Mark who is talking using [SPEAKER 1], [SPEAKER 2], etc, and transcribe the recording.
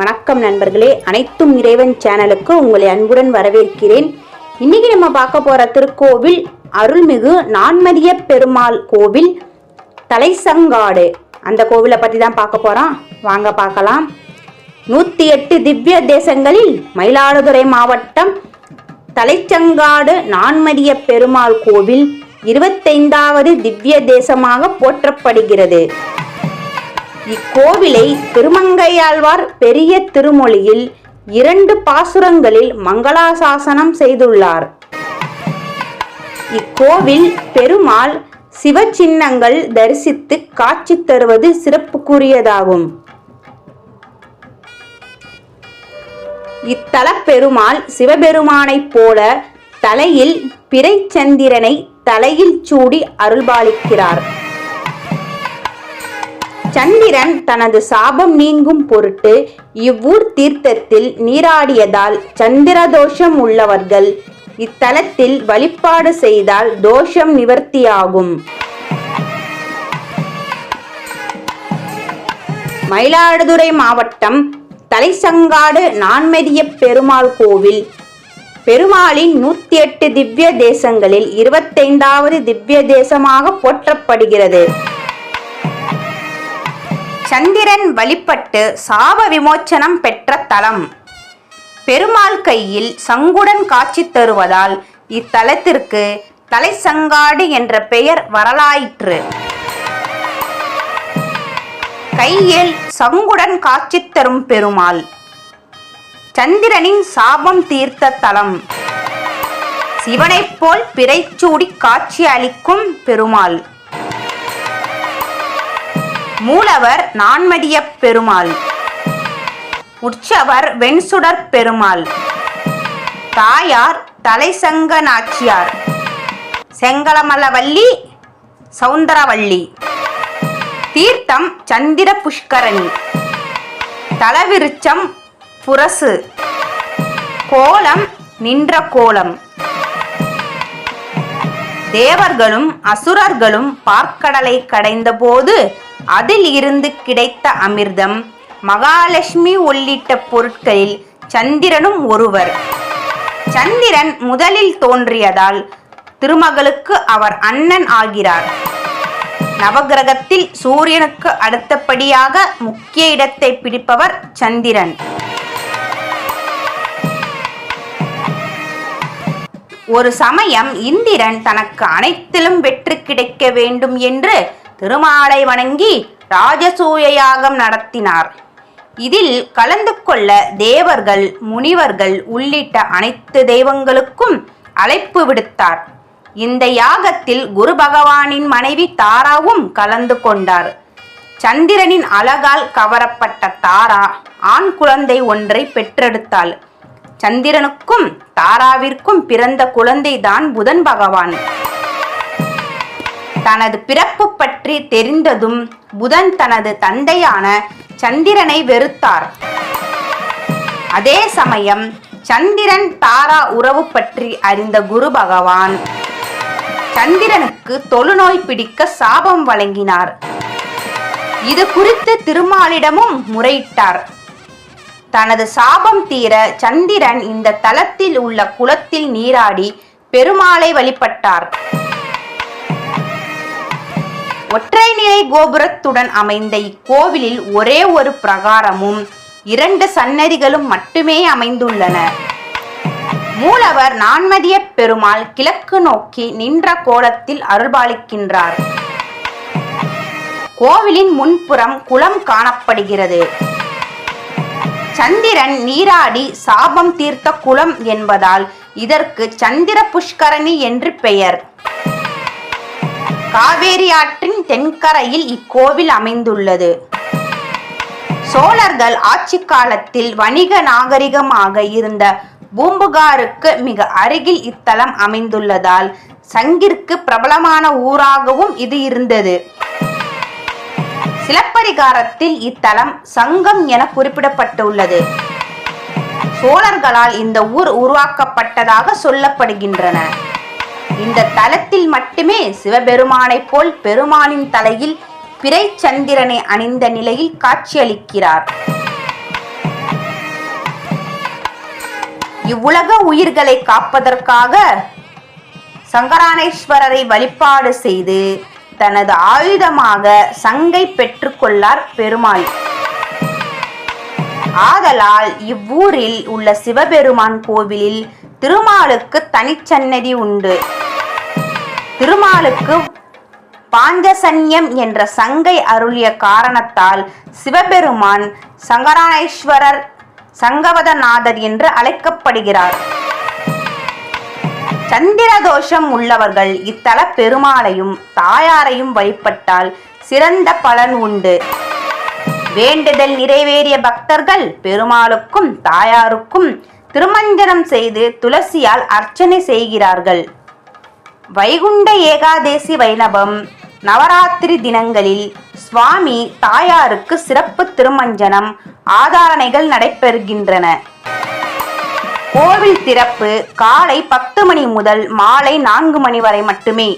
[SPEAKER 1] வணக்கம் நண்பர்களே. அனைத்தும் இறைவன் சேனலுக்கு உங்களை அன்புடன் வரவேற்கிறேன். இன்னைக்கு நம்ம பார்க்க போற திருக்கோவில் அருள்மிகு நான்மதிய பெருமாள் கோவில் தலைசங்காடு. அந்த கோவிலை பற்றி தான் பார்க்க போகிறோம் வாங்க பார்க்கலாம். நூற்றி எட்டு திவ்ய தேசங்களில் மயிலாடுதுறை மாவட்டம் தலைச்சங்காடு நான்மதிய பெருமாள் கோவில் இருபத்தைந்தாவது திவ்ய தேசமாக போற்றப்படுகிறது. இக்கோவிலை திருமங்கையாழ்வார் பெரிய திருமொழியில் இரண்டு பாசுரங்களில் மங்களாசாசனம் செய்துள்ளார். இக்கோவில் பெருமாள் சிவச்சின்னங்கள் தரிசித்து காட்சி தருவது சிறப்புக்குரியதாகும். இத்தல பெருமாள் சிவபெருமானைப் போல தலையில் பிறைச்சந்திரனை தலையில் சூடி அருள்பாலிக்கிறார். சந்திரன் தனது சாபம் நீங்கும் பொருட்டு இவ்வூர் தீர்த்தத்தில் நீராடியதால் சந்திர தோஷம் உள்ளவர்கள் இத்தலத்தில் வழிபாடு செய்தால் தோஷம் நிவர்த்தியாகும். மயிலாடுதுறை மாவட்டம் தலைசங்காடு நான்மதிய பெருமாள் கோவில். பெருமாளின் நூத்தி எட்டு திவ்ய தேசங்களில் இருபத்தைந்தாவது திவ்ய தேசமாக போற்றப்படுகிறது. சந்திரன் வழிபட்டு சாப விமோச்சனம் பெற்ற தலம். பெருமாள் கையில் சங்குடன் காட்சி தருவதால் இத்தலத்திற்கு தலைசங்காடு என்ற பெயர் வரலாயிற்று. கையில் சங்குடன் காட்சி தரும் பெருமாள். சந்திரனின் சாபம் தீர்த்த தலம். சிவனைப் போல் பிறைச்சூடி காட்சி அளிக்கும் பெருமாள். மூலவர் நான்மடிய பெருமாள். உற்சவர் வெண்சுடர் பெருமாள். தாயார் தலைசங்க நாச்சியார் செங்கலமலவல்லி சவுந்தரவள்ளி தீர்த்தம் சந்திர புஷ்கரணி தலவிருச்சம் புரசு. கோலம் நின்ற கோலம் தேவர்களும் அசுரர்களும் பார்க்கடலை கடைந்தபோது அதில் இருந்து கிடைத்த அமிர்தம் மகாலட்சுமி உள்ளிட்ட பொருட்களில் சந்திரனும் ஒருவர். சந்திரன் முதலில் தோன்றியதால் திருமகளுக்கு அவர் அண்ணன் ஆகிறார். நவகிரகத்தில் சூரியனுக்கு அடுத்தபடியாக முக்கிய இடத்தை பிடிப்பவர் சந்திரன். ஒரு சமயம் இந்திரன் தனக்கு அனைத்திலும் வெற்றி கிடைக்க வேண்டும் என்று திருமாலை வணங்கி ராஜசூய யாகம் நடத்தினார். இதில் கலந்து கொள்ள தேவர்கள் முனிவர்கள் உள்ளிட்ட அனைத்து தெய்வங்களுக்கும் அழைப்பு விடுத்தார். இந்த யாகத்தில் குரு பகவானின் மனைவி தாராவும் கலந்து கொண்டார். சந்திரனின் அழகால் கவரப்பட்ட தாரா ஆண் குழந்தை ஒன்றை பெற்றெடுத்தாள். சந்திரனுக்கும் தாராவிற்கும் பிறந்த குழந்தைதான் புதன் பகவான். தனது பிறப்பு பற்றி தெரிந்ததும் புதன் தனது தந்தையான சந்திரனை வெறுத்தார். அதே சமயம் சந்திரன் தாரா உறவு பற்றி அறிந்த குரு பகவான் சந்திரனுக்கு தொழுநோய் பிடிக்க சாபம் வழங்கினார். இது குறித்து திருமாலிடமும் முறையிட்டார். தனது சாபம் தீர சந்திரன் இந்த தலத்தில் உள்ள குளத்தில் நீராடி பெருமாளை வழிபட்டார். ஒற்றை நிலை கோபுரத்துடன் அமைந்த இக்கோவிலில் ஒரே ஒரு பிரகாரமும் இரண்டு சன்னதிகளும் மட்டுமே அமைந்துள்ளன. மூலவர் நான்மதிய பெருமாள் கிழக்கு நோக்கி நின்ற கோலத்தில் அருள்பாலிக்கின்றார். கோவிலின் முன்புறம் குளம் காணப்படுகிறது. சந்திரன் நீராடி சாபம் தீர்த்த குளம் என்பதால் இதற்கு சந்திர புஷ்கரணி என்று பெயர். காவேரி ஆற்றின் தென்கரையில் இக்கோவில் அமைந்துள்ளது. சோழர்கள் ஆட்சி காலத்தில் வணிக நாகரிகமாக இருந்த பூம்புகாருக்கு மிக அருகில் இத்தலம் அமைந்துள்ளதால் சங்கிற்கு பிரபலமான ஊராகவும் இது இருந்தது. சிலப்பரிகாரத்தில் இத்தலம் சங்கம் என குறிப்பிடப்பட்டுள்ளது. சோழர்களால் இந்த ஊர் உருவாக்கப்பட்டதாக சொல்லப்படுகின்றன. இந்த தலத்தில் மட்டுமே சிவபெருமானைப் போல் பெருமானின் தலையில் பிறை சந்திரனை அணிந்த நிலையில் காட்சியளிக்கிறார். இவ்வுலக உயிர்களை காப்பதற்காக சங்கரானேஸ்வரரை வழிபாடு செய்து தனது ஆயுதமாக சங்கை பெற்றுக்கொள்ளார் பெருமாள். ஆதலால் இவ்வூரில் உள்ள சிவபெருமான் கோவிலில் திருமாலுக்கு தனிச்சன்னதி உண்டு. திருமாலுக்கு பாஞ்சசன்யம் என்ற சங்கை அருளிய காரணத்தால் சிவபெருமான் சங்கரானேஸ்வரர் சங்கவதநாதர் என்று அழைக்கப்படுகிறார். சந்திர தோஷம் உள்ளவர்கள் இத்தல பெருமாளையும் தாயாரையும் வழிபட்டால் சிறந்த பலன் உண்டு. வேண்டுதல் நிறைவேறிய பக்தர்கள் பெருமாளுக்கும் தாயாருக்கும் திருமஞ்சனம் செய்து துளசியால் அர்ச்சனை செய்கிறார்கள். வைகுண்ட ஏகாதேசி வைணவம் நவராத்திரி தினங்களில் சுவாமி தாயாருக்கு சிறப்பு திருமஞ்சனம் ஆதாரணைகள் நடைபெறுகின்றன. கோவில் திறப்பு காலை பத்து மணி முதல் மாலை நான்கு மணி வரை மட்டுமே.